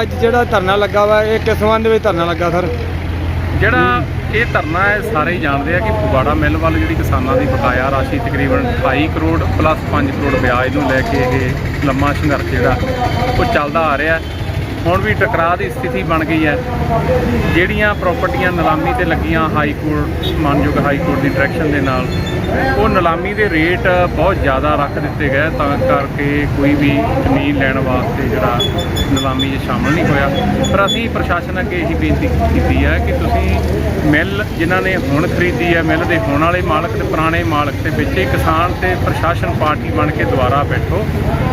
ਅੱਜ ਜਿਹੜਾ ਧਰਨਾ ਲੱਗਾ ਵਾ, ਇਹ ਕਿਸ ਸੰਬੰਧ ਵਿੱਚ ਧਰਨਾ ਲੱਗਾ ਸਰ? ਜਿਹੜਾ ਇਹ ਧਰਨਾ ਹੈ, ਸਾਰੇ ਹੀ ਜਾਣਦੇ ਆ ਕਿ ਫਗਵਾੜਾ ਮਿੱਲ ਵੱਲ ਜਿਹੜੀ ਕਿਸਾਨਾਂ ਦੀ ਬਕਾਇਆ ਰਾਸ਼ੀ ਤਕਰੀਬਨ 28 ਕਰੋੜ ਪਲੱਸ 5 ਕਰੋੜ ਵਿਆਜ ਨੂੰ ਲੈ ਕੇ ਇਹ ਲੰਮਾ ਸੰਘਰਸ਼ ਜਿਹੜਾ ਉਹ ਚੱਲਦਾ ਆ ਰਿਹਾ। ਹੁਣ ਵੀ ਟਕਰਾਅ ਦੀ ਸਥਿਤੀ ਬਣ ਗਈ ਹੈ। ਜਿਹੜੀਆਂ ਪ੍ਰਾਪਰਟੀਆਂ ਨਿਲਾਮੀ ਤੇ ਲੱਗੀਆਂ ਹਾਈ ਕੋਰਟ ਮਾਨਯੋਗ ਹਾਈ ਕੋਰਟ ਦੀ ਡਾਇਰੈਕਸ਼ਨ ਦੇ ਨਾਲ, ਉਹ ਨਿਲਾਮੀ ਦੇ ਰੇਟ ਬਹੁਤ ਜ਼ਿਆਦਾ ਰੱਖ ਦਿੱਤੇ ਗਏ, ਤਾਂ ਕਰਕੇ ਕੋਈ ਵੀ ਜ਼ਮੀਨ ਲੈਣ ਵਾਸਤੇ ਜਿਹੜਾ ਨਿਲਾਮੀ 'ਚ ਸ਼ਾਮਲ ਨਹੀਂ ਹੋਇਆ। ਪਰ ਅਸੀਂ ਪ੍ਰਸ਼ਾਸਨ ਅੱਗੇ ਇਹੀ ਬੇਨਤੀ ਕੀਤੀ ਹੈ ਕਿ ਤੁਸੀਂ ਮਿੱਲ ਜਿਨ੍ਹਾਂ ਨੇ ਹੁਣ ਖਰੀਦੀ ਹੈ, ਮਿੱਲ ਦੇ ਹੋਣ ਵਾਲੇ ਮਾਲਕ ਤੇ ਪੁਰਾਣੇ ਮਾਲਕ ਦੇ ਵਿੱਚ ਕਿਸਾਨ ਤੇ ਪ੍ਰਸ਼ਾਸਨ ਪਾਰਟੀ ਬਣ ਕੇ ਦੁਬਾਰਾ ਬੈਠੋ।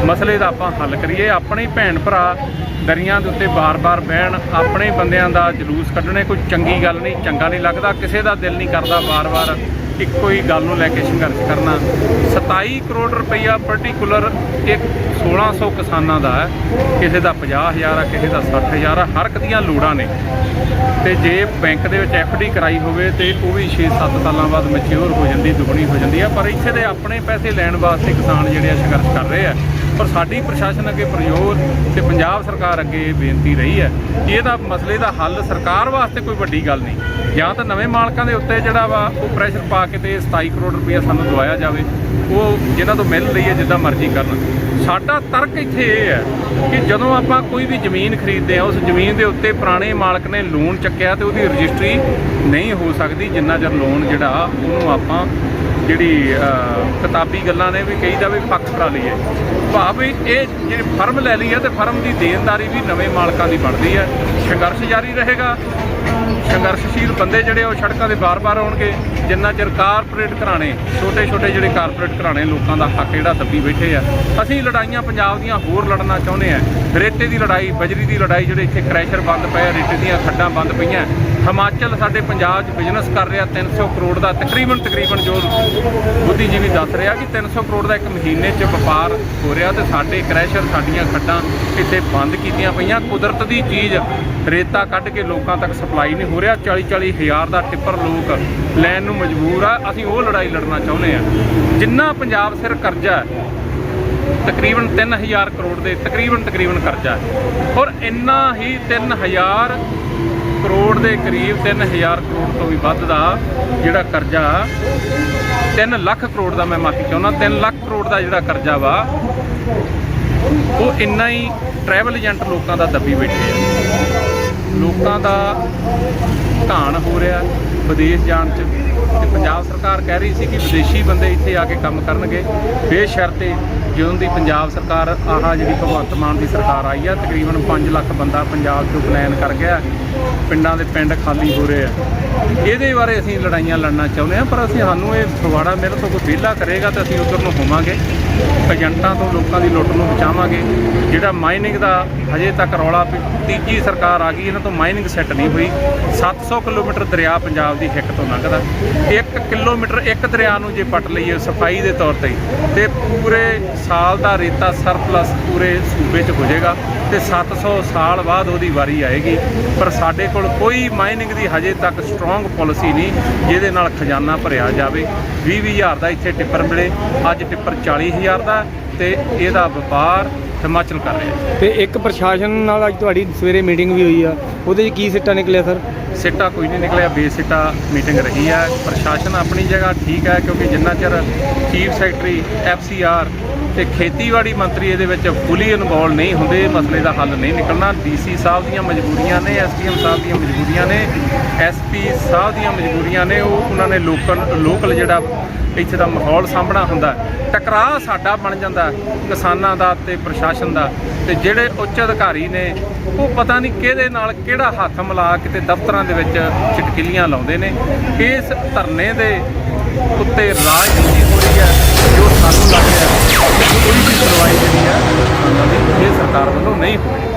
ਮਸਲੇ ਦਾ ਆਪਾਂ ਹੱਲ ਕਰੀਏ। ਆਪਣੇ ਭੈਣ ਭਰਾ ਦਰੀਆਂ ਦੇ ਉੱਤੇ ਬਾਰ-ਬਾਰ ਬਹਿਣ, ਆਪਣੇ ਬੰਦਿਆਂ ਦਾ ਜਲੂਸ ਕੱਢਣੇ ਕੋਈ ਚੰਗੀ ਗੱਲ ਨਹੀਂ, ਚੰਗਾ ਨਹੀਂ ਲੱਗਦਾ, ਕਿਸੇ ਦਾ ਦਿਲ ਨਹੀਂ ਕਰਦਾ ਬਾਰ-ਬਾਰ ਇੱਕੋ ਹੀ ਗੱਲ ਨੂੰ ਲੈ ਕੇ ਸੰਘਰਸ਼ ਕਰਨਾ। 27 ਕਰੋੜ ਰੁਪਈਆ ਪਾਰਟਿਕੂਲਰ ਇੱਕ 1600 ਕਿਸਾਨਾਂ ਦਾ ਹੈ। ਕਿਸੇ ਦਾ 50000 ਆ, ਕਿਸੇ ਦਾ 60000 ਆ, ਹਰ ਇੱਕ ਦੀਆਂ ਲੋੜਾਂ ਨੇ। ਤੇ ਜੇ ਬੈਂਕ ਦੇ ਵਿੱਚ ਡੀ ਕਰਾਈ ਹੋਵੇ ਤੇ ਉਹ ਵੀ 6-7 ਸਾਲਾਂ ਬਾਅਦ ਮੈਚਿਓਰ ਹੋ ਜਾਂਦੀ, ਦੁੱਗਣੀ ਹੋ ਜਾਂਦੀ ਆ। ਪਰ ਇੱਥੇ ਦੇ ਆਪਣੇ ਪੈਸੇ ਲੈਣ ਵਾਸਤੇ ਕਿਸਾਨ ਜਿਹੜੇ ਆ ਸੰਘਰਸ਼ ਕਰ ਰਹੇ ਆ। ਪਰ ਸਾਡੀ ਪ੍ਰਸ਼ਾਸਨ ਅੱਗੇ ਪ੍ਰਯੋਗ ਤੇ ਪੰਜਾਬ ਸਰਕਾਰ ਅੱਗੇ ਇਹ ਬੇਨਤੀ ਰਹੀ ਹੈ ਕਿ ਇਹਦਾ ਮਸਲੇ ਦਾ ਹੱਲ ਸਰਕਾਰ ਵਾਸਤੇ ਕੋਈ ਵੱਡੀ ਗੱਲ ਨਹੀਂ। ਜਾਂ ਤਾਂ ਨਵੇਂ ਮਾਲਕਾਂ ਦੇ ਉੱਤੇ ਜਿਹੜਾ ਵਾ ਉਹ ਪ੍ਰੈਸ਼ਰ ਪਾ ਕੇ ਤੇ 27 ਕਰੋੜ ਰੁਪਇਆ ਸਾਨੂੰ ਦਵਾਇਆ ਜਾਵੇ, ਉਹ ਜਿਹਨਾਂ ਤੋਂ ਮਿਲ ਰਹੀ ਹੈ, ਜਿੱਦਾਂ ਮਰਜ਼ੀ ਕਰਨ। ਸਾਡਾ ਤਰਕ ਇੱਥੇ ਇਹ ਹੈ ਕਿ ਜਦੋਂ ਆਪਾਂ ਕੋਈ ਵੀ ਜ਼ਮੀਨ ਖਰੀਦਦੇ ਆ ਉਸ ਜ਼ਮੀਨ ਦੇ ਉੱਤੇ ਪੁਰਾਣੇ ਮਾਲਕ ਨੇ ਲੋਨ ਚੱਕਿਆ ਤੇ ਉਹਦੀ ਰਜਿਸਟਰੀ ਨਹੀਂ ਹੋ ਸਕਦੀ, ਜਿੰਨਾ ਚਿਰ ਲੋਨ ਜਿਹੜਾ ਉਹਨੂੰ ਆਪਾਂ ਜਿਹੜੀ ਕਿਤਾਬੀ ਗੱਲਾਂ ਨੇ ਵੀ ਕਹੀਦਾ ਵੀ ਪੱਖ ਕਰਾ ਲਈਏ। ਭਾਵ ਵੀ ਇਹ ਜਿਹੜੀ ਫਰਮ ਲੈ ਲਈ ਹੈ ਤੇ ਫਰਮ ਦੀ ਦੇਣਦਾਰੀ ਵੀ ਨਵੇਂ ਮਾਲਕਾਂ ਦੀ ਬਣਦੀ ਹੈ। ਸੰਘਰਸ਼ ਜਾਰੀ ਰਹੇਗਾ। ਸੰਘਰਸ਼ਸ਼ੀਲ ਬੰਦੇ ਜਿਹੜੇ ਉਹ ਸੜਕਾਂ ਦੇ ਬਾਰ-ਬਾਰ ਆਉਣਗੇ। ਜਿੰਨਾ ਚਿਰ ਕਾਰਪੋਰੇਟ ਘਰਾਣੇ, ਛੋਟੇ-ਛੋਟੇ ਜਿਹੜੇ ਕਾਰਪੋਰੇਟ ਘਰਾਣੇ ਲੋਕਾਂ ਦਾ ਹੱਕ ਜਿਹੜਾ ਦੱਬੀ ਬੈਠੇ ਆ, ਅਸੀਂ ਲੜਾਈਆਂ ਪੰਜਾਬ ਦੀਆਂ ਹੋਰ ਲੜਨਾ ਚਾਹੁੰਦੇ ਆ। ਰੇਤੇ ਦੀ ਲੜਾਈ, ਬਜਰੀ ਦੀ ਲੜਾਈ ਜਿਹੜੇ ਇੱਥੇ ਕ੍ਰੈਸ਼ਰ ਬੰਦ ਪਏ ਆ, ਰੇਤੇ ਦੀਆਂ ਖੱਡਾਂ ਬੰਦ ਪਈਆਂ। ਹਿਮਾਚਲ ਸਾਡੇ ਪੰਜਾਬ 'ਚ ਬਿਜ਼ਨਸ ਕਰ ਰਿਹਾ 300 ਕਰੋੜ ਦਾ, ਤਕਰੀਬਨ ਤਕਰੀਬਨ ਜੋ ਬੁੱਧੀਜੀਵੀ ਦੱਸ ਰਿਹਾ ਕਿ 300 ਕਰੋੜ ਦਾ ਇੱਕ ਮਹੀਨੇ 'ਚ ਵਪਾਰ ਹੋ ਰਿਹਾ ਤੇ ਸਾਡੇ ਕ੍ਰੈਸ਼ਰ ਸਾਡੀਆਂ ਖੱਡਾਂ ਇੱਥੇ ਬੰਦ ਕੀਤੀਆਂ ਪਈਆਂ। ਕੁਦਰਤ ਦੀ ਚੀਜ਼ ਰੇਤਾ ਕੱਢ ਕੇ ਲੋਕਾਂ ਤੱਕ ਸਪਲਾਈ ਨਹੀਂ ਹੋ ਰਿਹਾ। 40 40 ਹਜ਼ਾਰ ਦਾ ਟਿੱਪਰ ਲੋਕ ਲੈਣ ਨੂੰ ਮਜਬੂਰ ਆ। ਅਸੀਂ ਉਹ ਲੜਾਈ ਲੜਨਾ ਚਾਹੁੰਦੇ ਆ। ਜਿੰਨਾ ਪੰਜਾਬ ਸਿਰ ਕਰਜ਼ਾ ਹੈ, ਤਕਰੀਬਨ 3000 ਕਰੋੜ ਦੇ, ਤਕਰੀਬਨ ਤਕਰੀਬਨ ਕਰਜ਼ਾ ਔਰ ਇੰਨਾ ਹੀ 3000 ਕਰੋੜ ਦੇ ਕਰੀਬ 3000 ਕਰੋੜ ਤੋਂ ਵੀ ਵੱਧ ਦਾ ਜਿਹੜਾ ਕਰਜ਼ਾ 3 ਲੱਖ ਕਰੋੜ ਦਾ ਮੈਂ ਮਾਫੀ ਚਾਹੁੰਦਾ 3 ਲੱਖ ਕਰੋੜ ਦਾ ਜਿਹੜਾ ਕਰਜ਼ਾ ਵਾ, ਉਹ ਇੰਨਾ ਹੀ ਟਰੈਵਲ ਏਜੰਟ ਲੋਕਾਂ ਦਾ ਦੱਬੀ ਬੈਠੇ ਆ। ਲੋਕਾਂ ਦਾ ਘਾਣ ਹੋ ਰਿਹਾ ਵਿਦੇਸ਼ ਜਾਣ ਚ। ਤੇ ਪੰਜਾਬ ਸਰਕਾਰ ਕਹਿ ਰਹੀ ਸੀ ਕਿ ਵਿਦੇਸ਼ੀ ਬੰਦੇ ਇੱਥੇ ਆ ਕੇ ਕੰਮ ਕਰਨਗੇ। ਬੇਸ਼ਰਤੇ ਜਦੋਂ ਦੀ ਪੰਜਾਬ ਸਰਕਾਰ ਆਹ ਜਿਹੜੀ ਭਗਵੰਤ ਮਾਨ ਦੀ ਸਰਕਾਰ ਆਈ ਆ, ਤਕਰੀਬਨ 5 ਲੱਖ ਬੰਦਾ ਪੰਜਾਬ ਚੋਂ ਪਲਾਨ ਕਰ ਗਿਆ। ਪਿੰਡਾਂ ਦੇ ਪਿੰਡ ਖਾਲੀ ਹੋ ਰਹੇ ਆ। ਇਹਦੇ ਬਾਰੇ ਅਸੀਂ ਲੜਾਈਆਂ ਲੜਨਾ ਚਾਹੁੰਦੇ ਆ ਪਰ ਅਸੀਂ ਸਾਨੂੰ ਇਹ ਫਗਵਾੜਾ ਮੇਰੇ ਤੋਂ ਕੋਈ ਵਿਹਲਾ ਕਰੇਗਾ ਤਾਂ ਅਸੀਂ ਉਧਰ ਨੂੰ ਹੋਵਾਂਗੇ। ਏਜੰਟਾਂ ਤੋਂ ਲੋਕਾਂ ਦੀ ਲੁੱਟ ਨੂੰ ਬਚਾਵਾਂਗੇ। ਜਿਹੜਾ ਮਾਈਨਿੰਗ ਦਾ ਹਜੇ ਤੱਕ ਰੌਲਾ ਵੀ ਤੀਜੀ ਸਰਕਾਰ ਆ ਗਈ, ਇਹਨਾਂ ਤੋਂ ਮਾਈਨਿੰਗ ਸੈੱਟ ਨਹੀਂ ਹੋਈ। 700 ਕਿਲੋਮੀਟਰ ਦਰਿਆ ਪੰਜਾਬ ਦੀ ਹਿੱਕ ਤੋਂ ਲੰਘਦਾ। 1 ਕਿਲੋਮੀਟਰ ਇੱਕ ਦਰਿਆ ਨੂੰ ਜੇ ਪੱਟ ਲਈਏ ਸਫ਼ਾਈ ਦੇ ਤੌਰ ਤੇ ਤੇ ਪੂਰੇ ਸਾਲ ਦਾ ਰੇਤਾ ਸਰਪਲਸ ਪੂਰੇ ਸੂਬੇ 'ਚ ਹੋ ਜਾਏਗਾ ਤੇ 700 ਸਾਲ ਬਾਅਦ ਉਹਦੀ ਵਾਰੀ ਆਏਗੀ। ਪਰ ਸਾਡੇ ਕੋਲ ਕੋਈ ਮਾਈਨਿੰਗ ਦੀ ਹਜੇ ਤੱਕ ਸਟਰੋਂਗ ਪਾਲਿਸੀ ਨਹੀਂ, ਜਿਹਦੇ ਨਾਲ ਖਜ਼ਾਨਾ ਭਰਿਆ ਜਾਵੇ। 20 ਹਜ਼ਾਰ ਦਾ ਇੱਥੇ ਟਿੱਪਰ ਮਿਲੇ। ਅੱਜ ਟਿੱਪਰ 40000 ਦਾ ਤੇ ਇਹਦਾ ਵਪਾਰ ਹਿਮਾਚਲ ਕਰ ਰਿਹਾ ਤੇ ਇੱਕ ਪ੍ਰਸ਼ਾਸਨ ਨਾਲ ਅੱਜ ਤੁਹਾਡੀ ਸਵੇਰੇ ਮੀਟਿੰਗ ਵੀ ਹੋਈ ਆ। ਉਹਦੇ 'ਚ ਕੀ ਸਿੱਟਾ ਨਿਕਲਿਆ ਸਰ? ਸਿੱਟਾ ਕੋਈ ਨਹੀਂ ਨਿਕਲਿਆ ਬੇਸਿੱਟਾ ਮੀਟਿੰਗ ਰਹੀ ਹੈ ਪ੍ਰਸ਼ਾਸਨ ਆਪਣੀ ਜਗ੍ਹਾ ਠੀਕ ਹੈ ਕਿਉਂਕਿ ਜਿੰਨਾ ਚਿਰ ਚੀਫ ਸੈਕਟਰੀ ਐਫਸੀਆਰ ਤੇ ਖੇਤੀਬਾੜੀ ਮੰਤਰੀ ਇਹਦੇ ਵਿੱਚ ਫੁੱਲੀ ਇਨਵੋਲ ਨਹੀਂ ਹੁੰਦੇ, ਮਸਲੇ ਦਾ ਹੱਲ ਨਹੀਂ ਨਿਕਲਣਾ। ਡੀਸੀ ਸਾਹਿਬ ਦੀਆਂ ਮਜਬੂਰੀਆਂ ਨੇ ਐਸਡੀਐਮ ਸਾਹਿਬ ਦੀਆਂ ਮਜਬੂਰੀਆਂ ਨੇ ਐਸਪੀ ਸਾਹਿਬ ਦੀਆਂ ਮਜਬੂਰੀਆਂ ਨੇ, ਉਹ ਉਹਨਾਂ ਨੇ ਲੋਕਲ ਲੋਕਲ ਜਿਹੜਾ ਇੱਥੇ ਦਾ ਮਾਹੌਲ ਸਾਹਮਣਾ ਹੁੰਦਾ ਟਕਰਾਅ ਸਾਡਾ ਬਣ ਜਾਂਦਾ ਕਿਸਾਨਾਂ ਦਾ ਤੇ ਪ੍ਰਸ਼ਾਸਨ ਦਾ। ਤੇ ਜਿਹੜੇ ਉੱਚ ਅਧਿਕਾਰੀ ਨੇ, ਉਹ ਪਤਾ ਨਹੀਂ ਕਿਹਦੇ ਨਾਲ ਕਿਹੜਾ ਹੱਥ ਮਿਲਾ ਕੇ ਤੇ ਦਫ਼ਤਰਾਂ ਦੇ ਵਿੱਚ ਚਟਕਿਲੀਆਂ ਲਾਉਂਦੇ ਨੇ। ਇਸ ਧਰਨੇ ਦੇ ਉੱਤੇ ਰਾਜਨੀਤੀ ਹੋ ਰਹੀ ਹੈ, ਜੋ ਸਾਨੂੰ ਲੱਗ ਰਿਹਾ ਕੋਈ ਵੀ ਸੁਣਵਾਈ ਜਿਹੜੀ ਹੈ ਇਹ ਸਰਕਾਰ ਵੱਲੋਂ ਨਹੀਂ ਹੋਈ